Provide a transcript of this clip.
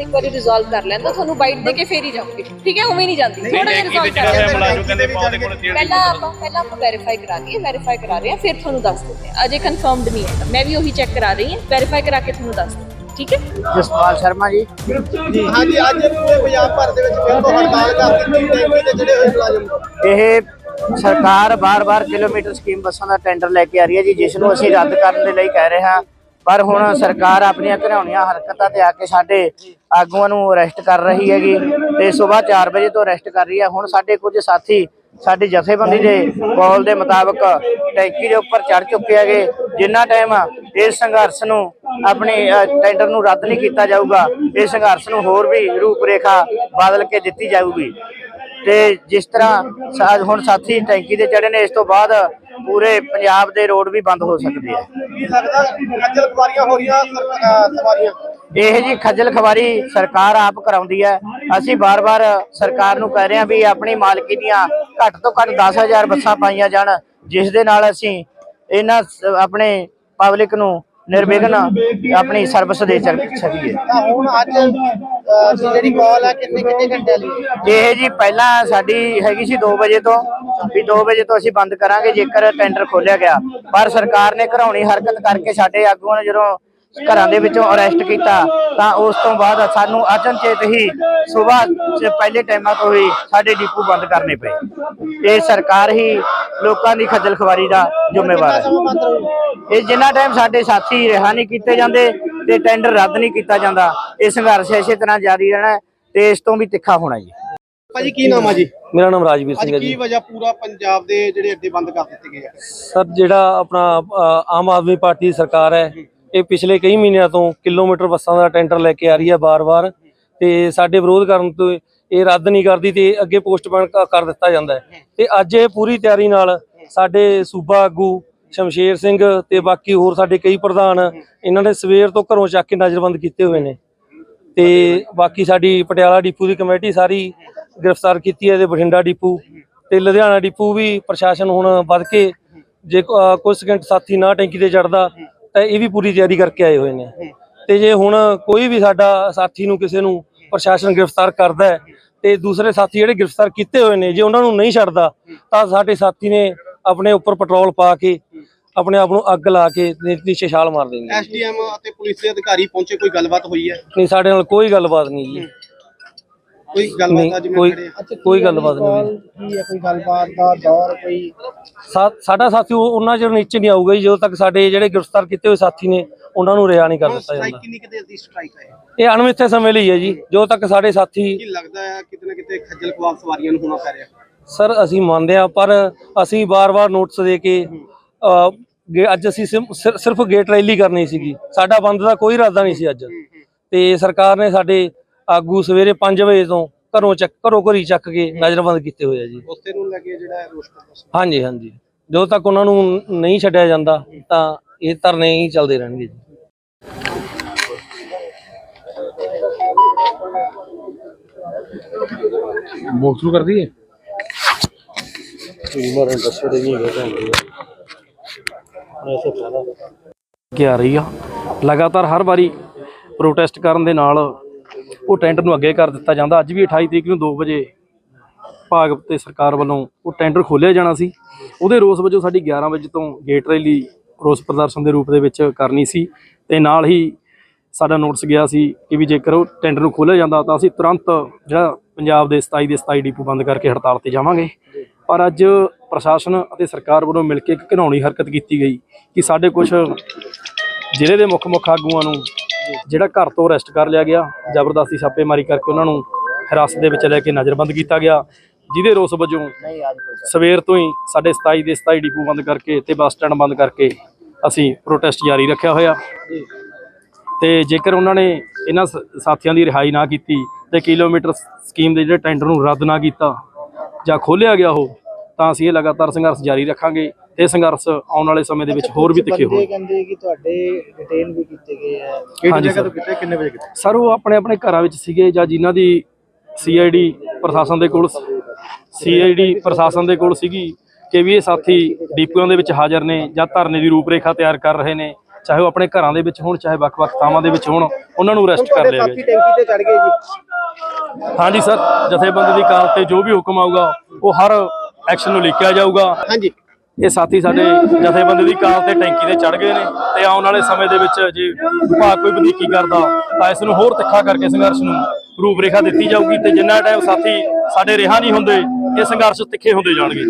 ਇੱਕ ਵਾਰੀ ਰਿਜ਼ੋਲਵ ਕਰ ਲੈਂਦਾ ਤੁਹਾਨੂੰ ਬਾਈਟ ਦੇ ਕੇ ਫੇਰ ਹੀ ਜਾਊਂਗੀ। ਠੀਕ ਹੈ? ਉਵੇਂ ਨਹੀਂ ਜਾਂਦੀ। ਥੋੜਾ ਜਿਹਾ ਰਿਜ਼ੋਲਵ ਕਰ ਲੈਂਦਾ ਮੁਲਾਜ਼ਮ ਕਹਿੰਦੇ ਪਾਉਂਦੇ ਕੋਲ ਜੇਲ੍ਹ ਪਹਿਲਾਂ ਆਪਾਂ ਪਹਿਲਾਂ ਆਪਾਂ ਵੈਰੀਫਾਈ ਕਰਾ ਲਈਏ ਵੈਰੀਫਾਈ ਕਰਾ ਰਹੇ ਹਾਂ ਫਿਰ ਤੁਹਾਨੂੰ ਦੱਸ ਦਿੰਦੇ ਹਾਂ। ਅਜੇ ਕਨਫਰਮਡ ਨਹੀਂ ਹੈ ਮੈਂ ਵੀ ਉਹੀ ਚੈੱਕ ਕਰਾ ਰਹੀ ਹਾਂ ਵੈਰੀਫਾਈ ਕਰਾ ਕੇ ਤੁਹਾਨੂੰ ਦੱਸ ਦਿੰਦੇ ਹਾਂ, ਠੀਕ ਹੈ? ਜਸਪਾਲ ਸ਼ਰਮਾ ਜੀ। ਹਾਂਜੀ ਅੱਜ ਪੂਰੇ ਪੰਜਾਬ ਭਰ ਦੇ ਵਿੱਚ ਫਿਰ ਤੋਂ ਹੜਤਾਲ ਕਰ ਦਿੱਤੀ ਟੈਂਕੀ ਦੇ ਜਿਹੜੇ ਹੋਏ ਮੁਲਾਜ਼ਮ। ਇਹ ਸਰਕਾਰ ਬਾਰ-ਬਾਰ ਕਿਲੋਮੀਟਰ ਸਕੀਮ ਬੱਸਾਂ ਦਾ ਟੈਂਡਰ ਲੈ ਕੇ ਆ ਰਹੀ ਹੈ ਜੀ ਜਿਸ ਨੂੰ ਅਸੀਂ ਰੱਦ ਕਰਨ ਦੇ ਲਈ ਕਹਿ ਰਹੇ ਹਾਂ। ਪਰ ਹੁਣ ਸਰਕਾਰ ਆਪਣੀਆਂ ਘਰਾਉਣੀਆਂ ਹਰਕਤਾਂ ਤੇ ਆ ਕੇ ਸਾਡੇ ਆਗੂਆਂ ਨੂੰ ਅਰੈਸਟ ਕਰ ਰਹੀ ਹੈਗੀ ਤੇ ਸਵੇਰ 4 ਵਜੇ ਤੋਂ ਅਰੈਸਟ ਕਰ ਰਹੀ ਹੈ ਹੁਣ ਸਾਡੇ ਕੁਝ ਸਾਥੀ ਸਾਡੀ ਜਥੇਬੰਦੀ ਦੇ ਕਾਲ ਦੇ ਮੁਤਾਬਕ ਟੈਂਕੀ ਦੇ ਉੱਪਰ ਚੜ ਚੁੱਕੇ ਹੈਗੇ, ਜਿੰਨਾ ਟਾਈਮ ਇਸ ਸੰਘਰਸ਼ ਨੂੰ ਆਪਣੀ ਟੈਂਡਰ ਨੂੰ ਰੱਦ ਨਹੀਂ ਕੀਤਾ ਜਾਊਗਾ ਇਸ ਸੰਘਰਸ਼ ਨੂੰ ਹੋਰ ਵੀ ਰੂਪਰੇਖਾ ਬਦਲ ਕੇ ਦਿੱਤੀ ਜਾਊਗੀ। ਤੇ ਜਿਸ ਤਰ੍ਹਾਂ ਸਾ- ਹੁਣ ਸਾਥੀ ਟੈਂਕੀ ਤੇ ਚੜੇ ਨੇ, ਇਸ ਤੋਂ ਬਾਅਦ ਪੂਰੇ ਪੰਜਾਬ ਦੇ ਰੋਡ ਵੀ ਬੰਦ ਹੋ ਸਕਦੇ ਆ ਕੀ ਲੱਗਦਾ ਖੱਜਲ ਹੋ ਰਹੀਆਂ ਸਵਾਰੀਆਂ? ਇਹ ਜੀ ਖੱਜਲ ਖਵਾਰੀ ਸਰਕਾਰ ਆਪ ਕਰਾਉਂਦੀ ਹੈ। ਅਸੀਂ ਬਾਰ-ਬਾਰ ਸਰਕਾਰ ਨੂੰ ਕਹਿ ਰਹੇ ਹਾਂ ਵੀ ਆਪਣੀ ਮਾਲਕੀ ਦੀਆਂ ਘੱਟ ਤੋਂ ਘੱਟ 10000 ਬੱਸਾਂ ਪਾਈਆਂ ਜਾਣ ਜਿਸ ਦੇ ਨਾਲ ਅਸੀਂ ਇਹਨਾਂ ਆਪਣੇ ਪਬਲਿਕ ਨੂੰ ਨਿਰਵਿਘਨ ਆਪਣੀ ਸਰਵਿਸ ਦੇ ਸਕ- ਸਕੀਏ ਤਾਂ ਹੁਣ ਅੱਜ ਜਿਹੜੀ ਕਾਲ ਹੈ ਕਿੰਨੇ ਕਿੰਨੇ ਘੰਟੇ ਲਈ ਇਹ ਜੀ ਪਹਿਲਾਂ ਸਾਡੀ ਹੈਗੀ ਸੀ 2 ਵਜੇ ਤੋਂ ਵੀ 2 ਵਜੇ ਤੋਂ ਅਸੀਂ ਬੰਦ ਕਰਾਂਗੇ ਜੇਕਰ ਟੈਂਡਰ ਖੋਲਿਆ ਗਿਆ। ਪਰ ਸਰਕਾਰ ਨੇ ਘਰਾਉਣੀ ਹਰਕਤ ਕਰਕੇ ਸਾਡੇ ਆਗੂਆਂ ਨੇ ਜਦੋਂ ਘਰਾਂ ਦੇ ਵਿੱਚੋਂ ਅਰੈਸਟ ਕੀਤਾ ਤਾਂ ਉਸ ਤੋਂ ਬਾਅਦ ਸਾਨੂੰ ਅਚਨਚੇਤ ਹੀ ਸਵੇਰ ਪਹਿਲੇ ਟਾਈਮਾਂ ਤੋਂ ਹੀ ਸਾਡੇ ਡਿਪੂ ਬੰਦ ਕਰਨੇ ਪਏ। ਇਹ ਸਰਕਾਰ ਹੀ ਲੋਕਾਂ ਦੀ ਖੱਜਲ ਖਵਾਰੀ ਦਾ ਜ਼ਿੰਮੇਵਾਰ ਹੈ। ਇਹ ਜਿੰਨਾ ਟਾਈਮ ਸਾਡੇ ਸਾਥੀ ਰਿਹਾ ਨਹੀਂ ਕੀਤੇ ਜਾਂਦੇ ਤੇ ਟੈਂਡਰ ਰੱਦ ਨਹੀਂ ਕੀਤਾ ਜਾਂਦਾ ਇਹ ਸੰਘਰਸ਼ ਇਸੇ ਤਰ੍ਹਾਂ ਜਾਰੀ ਰਹਿਣਾ ਤੇ ਇਸ ਤੋਂ ਵੀ ਤਿੱਖਾ ਹੋਣਾ ਜੀ। ਭਾਜੀ ਕੀ ਨਾਮ ਆ ਜੀ? ਮੇਰਾ ਨਾਮ ਰਾਜਵੀਰ ਸਿੰਘ ਹੈ ਕੀ ਜੀ। ਵਜ੍ਹਾ ਪੂਰਾ ਪੰਜਾਬ ਦੇ ਜਿਹੜੇ ਅੱਡੇ ਬੰਦ ਕਰ ਦਿੱਤੇ ਗਏ ਆ? ਸਰ ਜਿਹੜਾ ਆਪਣਾ ਆਮ ਆਦਮੀ ਪਾਰਟੀ ਦੀ ਸਰਕਾਰ ਹੈ ਇਹ ਪਿਛਲੇ ਕਈ ਮਹੀਨਿਆਂ ਤੋਂ ਕਿਲੋਮੀਟਰ ਬੱਸਾਂ ਦਾ ਟੈਂਡਰ ਲੈ ਕੇ ਆ ਰਹੀ ਹੈ ਬਾਰ-ਬਾਰ ਤੇ ਸਾਡੇ ਵਿਰੋਧ ਕਰਨ ਤੋਂ ਇਹ ਰੱਦ ਨਹੀਂ ਕਰਦੀ ਤੇ ਅੱਗੇ ਪੋਸਟਪੋਨ ਕਰ ਦਿੱਤਾ ਜਾਂਦਾ ਹੈ। ਤੇ ਅੱਜ ਇਹ ਪੂਰੀ ਤਿਆਰੀ ਨਾਲ ਸਾਡੇ ਸੂਬਾ ਆਗੂ ਸ਼ਮਸ਼ੇਰ ਸਿੰਘ ਤੇ ਬਾਕੀ ਹੋਰ ਸਾਡੇ ਕਈ ਪ੍ਰਧਾਨ ਇਹਨਾਂ ਨੇ ਸਵੇਰ ਤੋਂ ਘਰੋਂ ਚੱਕ ਕੇ ਨਜ਼ਰਬੰਦ ਕੀਤੇ ਹੋਏ ਨੇ। ਤੇ ਬਾਕੀ ਸਾਡੀ ਪਟਿਆਲਾ ਡਿਪੂ ਦੀ ਕਮੇਟੀ ਸਾਰੀ ਗ੍ਰਿਫਤਾਰ ਕੀਤੀ ਹੈ ਤੇ ਬਠਿੰਡਾ ਡਿਪੂ ਤੇ ਲੁਧਿਆਣਾ ਡਿਪੂ ਵੀ ਪ੍ਰਸ਼ਾਸਨ ਹੁਣ ਵੱਧ ਕੇ ਜੇ ਅ, ਸਕਿੰਟ ਸਾਥੀ ਨਾ ਟੈਂਕੀ ਤੇ ਚੜਦਾ ਤਾਂ ਇਹ ਵੀ ਪੂਰੀ ਤਿਆਰੀ ਕਰਕੇ ਆਏ ਹੋਏ ਨੇ। ਤੇ ਜੇ ਹੁਣ ਕੋਈ ਵੀ ਸਾਡਾ ਸਾਥੀ ਨੂੰ ਕਿਸੇ ਨੂੰ ਪ੍ਰਸ਼ਾਸਨ ਗ੍ਰਿਫਤਾਰ ਕਰਦਾ ਹੈ ਤੇ ਦੂਸਰੇ ਸਾਥੀ ਜਿਹੜੇ ਗ੍ਰਿਫਤਾਰ ਕੀਤੇ ਹੋਏ ਨੇ ਜੇ ਉਹਨਾਂ ਨੂੰ ਨਹੀਂ ਛੱਡਦਾ ਤਾਂ ਸਾਡੇ ਸਾਥੀ ਨੇ ਆਪਣੇ ਉੱਪਰ ਪੈਟਰੋਲ ਪਾ ਕੇ ਆਪਣੇ ਆਪ ਨੂੰ ਅੱਗ ਲਾ ਕੇ ਨੀਚੇ ਛਾਲ ਮਾਰ ਦੇਣੀ ਐਸਡੀਐਮ ਅਤੇ ਪੁਲਿਸ ਦੇ ਅਧਿਕਾਰੀ ਪਹੁੰਚੇ ਕੋਈ ਗੱਲਬਾਤ ਹੋਈ ਹੈ? ਨਹੀਂ ਸਾਡੇ ਨਾਲ ਕੋਈ ਗੱਲਬਾਤ ਨਹੀਂ ਜੀ। ਕੋਈ ਗੱਲਬਾਤ ਅੱਜ ਮੈਂ ਕੋਈ ਖੜੇ ਕੋਈ ਗੱਲਬਾਤ ਨਹੀਂ। ਕੀ ਹੈ ਕੋਈ ਗੱਲਬਾਤ ਦਾ ਦੌਰ ਕੋਈ ਸਾ- ਸਾਡਾ ਸਾਥੀ ਉਹ- ਉਹਨਾਂ ਚਿਰ ਨੀਚੇ ਨਹੀਂ ਆਊਗਾ ਜੀ ਜਦੋਂ ਤੱਕ ਸਾਡੇ ਜਿਹੜੇ ਗ੍ਰਿਫਤਾਰ ਕੀਤੇ ਹੋਏ ਸਾਥੀ ਨੇ ਉਹਨਾਂ ਨੂੰ ਰਿਹਾ ਨਹੀਂ ਕਰ ਦਿੱਤਾ ਸਟ੍ਰਾਈਕ ਜਾਂਦਾ ਕਿੰਨੀ ਕਿਤੇ ਦੀ ਸਟ੍ਰਾਈਕ ਹੈ? ਇਹ ਅਣਮਿੱਥੇ ਸਮੇਂ ਲਈ ਹੈ ਜੀ ਜਦੋਂ ਤੱਕ ਸਾਡੇ ਸਾਥੀ ਕੀ ਲੱਗਦਾ ਹੈ ਕਿਤੇ ਨਾ ਕਿਤੇ ਖੱਜਲ ਖੁਆਰ ਸਵਾਰੀਆਂ ਨੂੰ ਹੋਣਾ ਪੈ ਰਿਹਾ? ਸਰ ਅਸੀਂ ਮੰਨਦੇ ਹਾਂ ਪਰ ਅਸੀਂ ਬਾਰ-ਬਾਰ ਨੋਟਿਸ ਦੇ ਕੇ ਗੇ- ਅੱਜ ਅਸੀਂ ਸਿਮ- ਸਿਰ- ਸਿਰਫ ਗੇਟ ਰੈਲੀ ਕਰਨੀ ਸੀਗੀ। ਸਾਡਾ ਬੰਦ ਦਾ ਕੋਈ ਇਰਾਦਾ ਨਹੀਂ ਸੀ ਅੱਜ। ਤੇ ਸਰਕਾਰ ਨੇ ਸਾਡੇ ਆਗੂ ਸਵੇਰੇ 5 ਵਜੇ ਤੋਂ ਘਰੋਂ ਚੱਕ ਘਰੋਂ ਘਰੀ ਚੱਕ ਕੇ ਨਜ਼ਰਬੰਦ ਕੀਤੇ ਹੋਏ ਆ ਜੀ। ਉਸਤੇ ਨੂੰ ਲੈ ਕੇ ਜਿਹੜਾ ਰੋਸ ਹਾਂਜੀ ਹਾਂਜੀ। ਜਦੋਂ ਤੱਕ ਉਹਨਾਂ ਨੂੰ ਨਹੀਂ ਛੱਡਿਆ ਜਾਂਦਾ ਤਾਂ ਇਹ ਧਰਨੇ ਹੀ ਚੱਲਦੇ ਰਹਿਣਗੇ ਜੀ। ਮੋਸਟਰੂ ਕਰ ਦਈਏ? ਕਿ ਆ ਰਹੀ ਆ? ਲਗਾਤਾਰ ਹਰ ਵਾਰੀ ਪ੍ਰੋਟੈਸਟ ਕਰਨ ਦੇ ਨਾਲ ਉਹ ਟੈਂਡਰ ਨੂੰ ਅੱਗੇ ਕਰ ਦਿੱਤਾ ਜਾਂਦਾ। ਅੱਜ ਵੀ 28 ਤਰੀਕ ਨੂੰ 2 ਵਜੇ ਭਾਗ ਤੇ ਸਰਕਾਰ ਵੱਲੋਂ ਉਹ ਟੈਂਡਰ ਖੋਲ੍ਹਿਆ ਜਾਣਾ ਸੀ। ਉਹਦੇ ਰੋਸ ਵਜੋਂ ਸਾਡੀ 11 ਵਜੇ ਤੋਂ ਗੇਟ ਰੈਲੀ ਰੋਸ ਪ੍ਰਦਰਸ਼ਨ ਦੇ ਰੂਪ ਦੇ ਵਿੱਚ ਕਰਨੀ ਸੀ ਤੇ ਨਾਲ ਹੀ ਸਾਡਾ ਨੋਟਿਸ ਗਿਆ ਸੀ ਕਿ ਵੀ ਜੇਕਰ ਉਹ ਟੈਂਡਰ ਨੂੰ ਖੋਲ੍ਹਿਆ ਜਾਂਦਾ ਤਾਂ ਅਸੀਂ ਤੁਰੰਤ ਜਿਹੜਾ ਪੰਜਾਬ ਦੇ 27 ਦੇ 27 ਡੀਪੂ ਬੰਦ ਕਰਕੇ ਹੜਤਾਲ ਤੇ ਜਾਵਾਂਗੇ। ਪਰ ਅੱਜ ਪ੍ਰਸ਼ਾਸਨ ਅਤੇ ਸਰਕਾਰ ਵੱਲੋਂ ਮਿਲ ਕੇ ਇੱਕ ਘਿਨਾਉਣੀ ਹਰਕਤ ਕੀਤੀ ਗਈ ਕਿ ਸਾਡੇ ਕੁਝ ਜ਼ਿਲ੍ਹੇ ਦੇ ਮੁੱਖ ਮੁੱਖ ਆਗੂਆਂ ਨੂੰ ਜਿਹੜਾ ਘਰ ਤੋਂ ਅਰੈਸਟ ਕਰ ਲਿਆ ਗਿਆ, ਜ਼ਬਰਦਸਤੀ ਛਾਪੇਮਾਰੀ ਕਰਕੇ ਉਹਨਾਂ ਨੂੰ ਹਿਰਾਸਤ ਦੇ ਵਿੱਚ ਲੈ ਕੇ ਨਜ਼ਰਬੰਦ ਕੀਤਾ ਗਿਆ। ਜਿਹਦੇ ਰੋਸ ਵਜੋਂ ਸਵੇਰ ਤੋਂ ਹੀ ਸਾਡੇ 27 ਦੇ 27 ਡਿਪੂ ਬੰਦ ਕਰਕੇ ਤੇ ਬੱਸ ਸਟੈਂਡ ਬੰਦ ਕਰਕੇ ਅਸੀਂ ਪ੍ਰੋਟੈਸਟ ਜਾਰੀ ਰੱਖਿਆ ਹੋਇਆ। ਤੇ ਜੇਕਰ ਉਹਨਾਂ ਨੇ ਇਹਨਾਂ ਸ- ਸਾਥੀਆਂ ਦੀ ਰਿਹਾਈ ਨਾ ਕੀਤੀ ਤੇ ਕਿਲੋਮੀਟਰ ਸਕੀਮ ਦੇ ਜਿਹੜੇ ਟੈਂਡਰ ਨੂੰ ਰੱਦ ਨਾ ਕੀਤਾ ਜਾਂ ਖੋਲਿਆ ਗਿਆ ਉਹ, ਤਾਂ ਅਸੀਂ ਇਹ ਲਗਾਤਾਰ ਸੰਘਰਸ਼ ਜਾਰੀ ਰੱਖਾਂਗੇ। ਇਹ ਸੰਘਰਸ਼ ਆਉਣ ਵਾਲੇ ਸਮੇਂ ਦੇ ਵਿੱਚ ਹੋਰ ਵੀ ਤਿੱਖੇ ਹੋਣ ਕਹਿੰਦੇ ਕਿ ਤੁਹਾਡੇ ਡਿਟੇਲ ਵੀ ਕੀਤੇ ਗਏ ਆ। ਹਾਂਜੀ ਜਗ੍ਹਾ। ਤੋਂ ਕਿਤੇ ਕਿੰਨੇ ਵਜੇ ਕਿਤੇ? ਸਰ ਉਹ ਆਪਣੇ ਆਪਣੇ ਘਰਾਂ ਵਿੱਚ ਸੀਗੇ ਜਾਂ ਜਿਨ੍ਹਾਂ ਦੀ ਸੀਆਈਡੀ ਪ੍ਰਸ਼ਾਸਨ ਦੇ ਕੋਲ ਸੀਆਈਡੀ ਪ੍ਰਸ਼ਾਸਨ ਦੇ ਕੋਲ ਸੀਗੀ ਕਿ ਵੀ ਇਹ ਸਾਥੀ ਡੀਪੂਆਂ ਦੇ ਵਿੱਚ ਹਾਜ਼ਰ ਨੇ ਜਾਂ ਧਰਨੇ ਦੀ ਰੂਪਰੇਖਾ ਤਿਆਰ ਕਰ ਰਹੇ ਨੇ ਚਾਹੇ ਉਹ ਆਪਣੇ ਘਰਾਂ ਦੇ ਵਿੱਚ ਹੋਣ ਚਾਹੇ ਵੱਖ-ਵੱਖ ਥਾਵਾਂ ਦੇ ਵਿੱਚ ਹੋਣ ਉਹਨਾਂ ਨੂੰ ਅਰੈਸਟ ਕਰ ਲਿਆ ਗਿਆ ਸਾਥੀ ਟੈਂਕੀ ਤੇ ਚੜ ਗਏ ਜੀ। ਹਾਂਜੀ ਸਰ ਜਥੇਬੰਦੀ ਦੀ ਕਾਲ ਤੇ ਜੋ ਵੀ ਹੁਕਮ ਆਊਗਾ ਉਹ ਹਰ ਐਕਸ਼ਨ ਨੂੰ ਲਿਖਿਆ ਜਾਊਗਾ। ਹਾਂਜੀ। ਇਹ ਸਾਥੀ ਸਾਡੇ ਜਥੇਬੰਦੀ ਦੀ ਕਾਲ ਤੇ ਟੈਂਕੀ ਤੇ ਚੜ ਗਏ ਨੇ ਤੇ ਆਉਣ ਵਾਲੇ ਸਮੇਂ ਦੇ ਵਿੱਚ ਜੇ ਵਿਭਾਗ ਕੋਈ ਵਧੀਕੀ ਕਰਦਾ ਤਾਂ ਇਸ ਨੂੰ ਹੋਰ ਤਿੱਖਾ ਕਰਕੇ ਸੰਘਰਸ਼ ਨੂੰ ਰੂਪਰੇਖਾ ਦਿੱਤੀ ਜਾਊਗੀ ਤੇ ਜਿੰਨਾ ਟਾਈਮ ਸਾਥੀ ਸਾਡੇ ਰਿਹਾ ਨਹੀਂ ਹੁੰਦੇ, ਇਹ ਸੰਘਰਸ਼ ਤਿੱਖੇ ਹੁੰਦੇ ਜਾਣਗੇ।